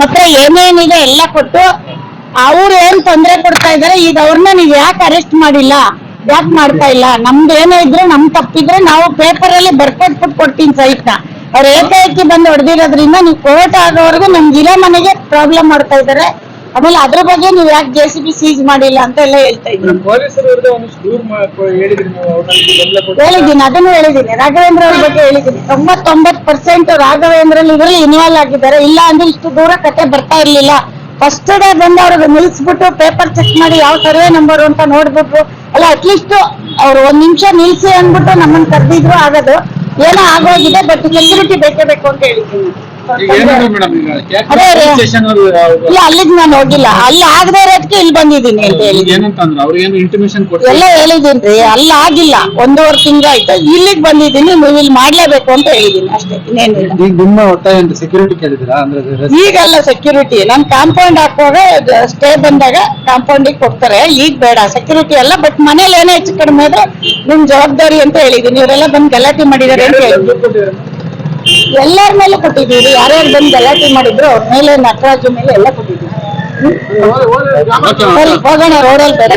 ಹತ್ರ ಏನೇನಿದೆ ಎಲ್ಲ ಕೊಟ್ಟು ಅವ್ರು ಏನ್ ತೊಂದರೆ ಕೊಡ್ತಾ ಇದಾರೆ, ಈಗ ಅವ್ರನ್ನ ನೀವ್ ಯಾಕೆ ಅರೆಸ್ಟ್ ಮಾಡಿಲ್ಲ? ಯಾಕೆ ಮಾಡ್ತಾ ಇಲ್ಲ? ನಮ್ದು ಏನೇ ಇದ್ರೆ ನಮ್ ತಪ್ಪಿದ್ರೆ ನಾವು ಪೇಪರ್ ಅಲ್ಲಿ ಬರ್ಕೊಟ್ಬಿಟ್ಟು ಕೊಡ್ತೀನಿ ಸಹಿತ. ಅವ್ರ ಏಕಾಏಕಿ ಬಂದು ಹೊಡೆದಿರೋದ್ರಿಂದ ನೀವು ಕೋರ್ಟ್ ಆಗೋವರೆಗೂ ನಮ್ಗೆ ಇರೋ ಮನೆಗೆ ಪ್ರಾಬ್ಲಮ್ ಮಾಡ್ತಾ ಇದಾರೆ. ಆಮೇಲೆ ಅದ್ರ ಬಗ್ಗೆ ನೀವ್ ಯಾಕೆ ಜೆ ಸಿ ಬಿ ಸೀಸ್ ಮಾಡಿಲ್ಲ ಅಂತ ಎಲ್ಲ ಹೇಳ್ತಾ ಇದ್ರು. ಪೊಲೀಸರು ವಿರುದ್ಧ ಒಂದಿಷ್ಟು ದೂರ ಮಾ- ಹೇಳಿದ್ರಿ ನೀವು ಅವ್ರಲ್ಲಿ ಬೆಂಬಲ ಕೊಟ್ಟು. ಹೇಳಿದ್ದೀನಿ ಅದನ್ನು ಹೇಳಿದ್ದೀನಿ. ರಾಘವೇಂದ್ರ ಅವ್ರ ಬಗ್ಗೆ ಹೇಳಿದ್ದೀನಿ. ತೊಂಬತ್ತೊಂಬತ್ತು ಪರ್ಸೆಂಟ್ ರಾಘವೇಂದ್ರ ಇವರಲ್ಲಿ ಇನ್ವಾಲ್ವ್ ಆಗಿದ್ದಾರೆ. ಇಲ್ಲ ಅಂದ್ರೆ ಇಷ್ಟು ದೂರ ಕತೆ ಬರ್ತಾ ಇರ್ಲಿಲ್ಲ. ಫಸ್ಟ್ ಡೇ ಬಂದು ಅವ್ರಿಗೆ ನಿಲ್ಸ್ಬಿಟ್ಟು ಪೇಪರ್ ಚೆಕ್ ಮಾಡಿ ಯಾವ ಸರ್ವೆ ನಂಬರ್ ಅಂತ ನೋಡ್ಬಿಟ್ರು. ಅಲ್ಲ ಅಟ್ಲೀಸ್ಟ್ ಅವ್ರು ಒಂದ್ ನಿಮಿಷ ನಿಲ್ಸಿ ಅಂದ್ಬಿಟ್ಟು ನಮ್ಮನ್ನ ಕರೆದಿದ್ರು ಆಗೋದು. ಏನೋ ಆಗೋಗಿದೆ ಬಟ್ ಸೆಕ್ಯೂರಿಟಿ ಬೇಕೇ ಬೇಕು ಅಂತ ಹೇಳಿದ್ದೀನಿ. ಅದೇ ರೀ. ಇಲ್ಲ ಅಲ್ಲಿಗೆ ನಾನು ಹೋಗಿಲ್ಲ. ಅಲ್ಲಿ ಆಗದೆ ಇರೋದಕ್ಕೆ ಇಲ್ಲಿ ಬಂದಿದ್ದೀನಿ ಅಂತ ಹೇಳಿ ಎಲ್ಲ ಹೇಳಿದೀನ್ರಿ ಅಲ್ಲಿ ಆಗಿಲ್ಲ. ಒಂದೂವರೆ ತಿಂಗಳು ಆಯ್ತು. ಇಲ್ಲಿಗೆ ಬಂದಿದ್ದೀನಿ ನೀವು ಇಲ್ಲಿ ಮಾಡ್ಲೇಬೇಕು ಅಂತ ಹೇಳಿದೀನಿ ಅಷ್ಟೇ. ಇನ್ನೇನಿಲ್ಲ ಈಗ ನಿಮ್ಮ ಒತ್ತಾಯ ಅಂತ ಸೆಕ್ಯೂರಿಟಿ ಕೇಳಿದಿರಾ ಅಂದ್ರೆ ಈಗಲ್ಲ ಸೆಕ್ಯೂರಿಟಿ ನನ್ ಕಾಂಪೌಂಡ್ ಹಾಕುವಾಗ ಸ್ಟೇ ಬಂದಾಗ ಕಾಂಪೌಂಡಿಗೆ ಕೊಡ್ತಾರೆ. ಈಗ ಬೇಡ. ಸೆಕ್ಯೂರಿಟಿ ಅಲ್ಲ ಬಟ್ ಮನೇಲಿ ಏನೇ ಹೆಚ್ಚು ಕಡಿಮೆ ಆದ್ರೆ ನಿಮ್ ಜವಾಬ್ದಾರಿ ಅಂತ ಹೇಳಿದೀನಿ ಇವರೆಲ್ಲ ಬಂದ್ ಗಲಾಟೆ ಮಾಡಿದಾರೆ ಅಂತ ಹೇಳಿ ಎಲ್ಲರ ಮೇಲೆ ಕೊಟ್ಟಿದ್ದೀವಿ ಯಾರ್ಯಾರು ಬಂದು ಗಲಾಟೆ ಮಾಡಿದ್ರು ಅವ್ರ ಮೇಲೆ ನಟರಾಜ ಮೇಲೆ ಎಲ್ಲ ಕೊಟ್ಟಿದ್ದೀವಿ ಹೋಗೋಣ ರೋಡಲ್ಲಿ ಬೇಡ.